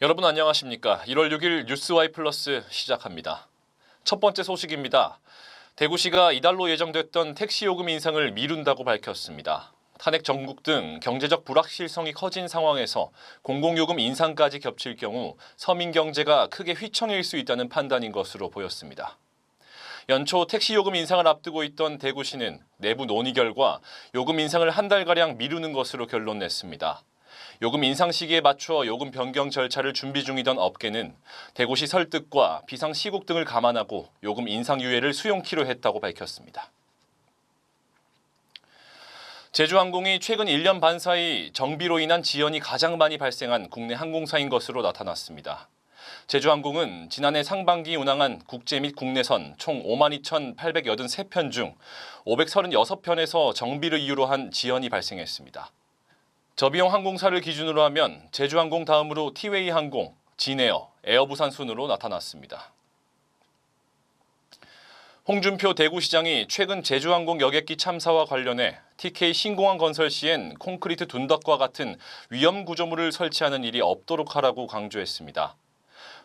여러분 안녕하십니까? 1월 6일 뉴스와이 플러스 시작합니다. 첫 번째 소식입니다. 대구시가 이달로 예정됐던 택시 요금 인상을 미룬다고 밝혔습니다. 탄핵 전국 등 경제적 불확실성이 커진 상황에서 공공요금 인상까지 겹칠 경우 서민 경제가 크게 휘청일 수 있다는 판단인 것으로 보였습니다. 연초 택시 요금 인상을 앞두고 있던 대구시는 내부 논의 결과 요금 인상을 한 달가량 미루는 것으로 결론 냈습니다. 요금 인상 시기에 맞춰 요금 변경 절차를 준비 중이던 업계는 대구시 설득과 비상 시국 등을 감안하고 요금 인상 유예를 수용키로 했다고 밝혔습니다. 제주항공이 최근 1년 반 사이 정비로 인한 지연이 가장 많이 발생한 국내 항공사인 것으로 나타났습니다. 제주항공은 지난해 상반기 운항한 국제 및 국내선 총 52,883편 중 536편에서 정비를 이유로 한 지연이 발생했습니다. 저비용 항공사를 기준으로 하면 제주항공 다음으로 티웨이 항공, 진에어, 에어부산 순으로 나타났습니다. 홍준표 대구시장이 최근 제주항공 여객기 참사와 관련해 TK 신공항 건설 시엔 콘크리트 둔덕과 같은 위험 구조물을 설치하는 일이 없도록 하라고 강조했습니다.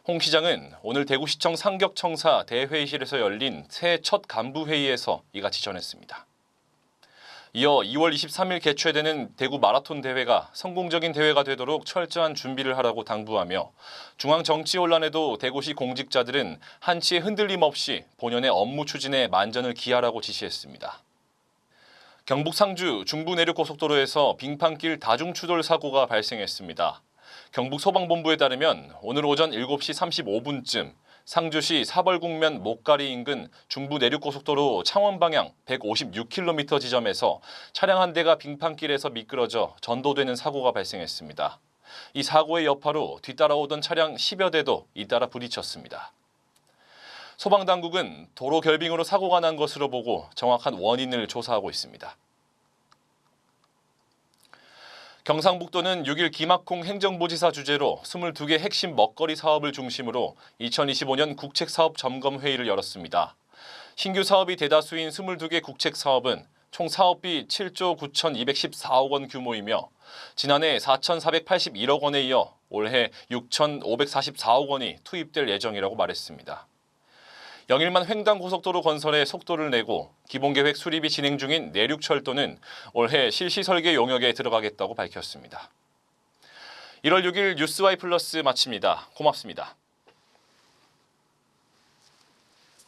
홍 시장은 오늘 대구시청 상격청사 대회의실에서 열린 새해 첫 간부회의에서 이같이 전했습니다. 이어 2월 23일 개최되는 대구 마라톤 대회가 성공적인 대회가 되도록 철저한 준비를 하라고 당부하며 중앙 정치 혼란에도 대구시 공직자들은 한치의 흔들림 없이 본연의 업무 추진에 만전을 기하라고 지시했습니다. 경북 상주 중부 내륙 고속도로에서 빙판길 다중 추돌 사고가 발생했습니다. 경북 소방본부에 따르면 오늘 오전 7시 35분쯤 상주시 사벌국면 목가리 인근 중부 내륙고속도로 창원 방향 156km 지점에서 차량 한 대가 빙판길에서 미끄러져 전도되는 사고가 발생했습니다. 이 사고의 여파로 뒤따라오던 차량 10여 대도 잇따라 부딪혔습니다. 소방당국은 도로 결빙으로 사고가 난 것으로 보고 정확한 원인을 조사하고 있습니다. 경상북도는 6일 김학콩 행정부지사 주재로 22개 핵심 먹거리 사업을 중심으로 2025년 국책사업 점검 회의를 열었습니다. 신규 사업이 대다수인 22개 국책 사업은 총 사업비 7조 9,214억 원 규모이며 지난해 4,481억 원에 이어 올해 6,544억 원이 투입될 예정이라고 말했습니다. 영일만 횡단 고속도로 건설에 속도를 내고 기본계획 수립이 진행 중인 내륙철도는 올해 실시 설계 용역에 들어가겠다고 밝혔습니다. 1월 6일 뉴스와이 플러스 마칩니다. 고맙습니다.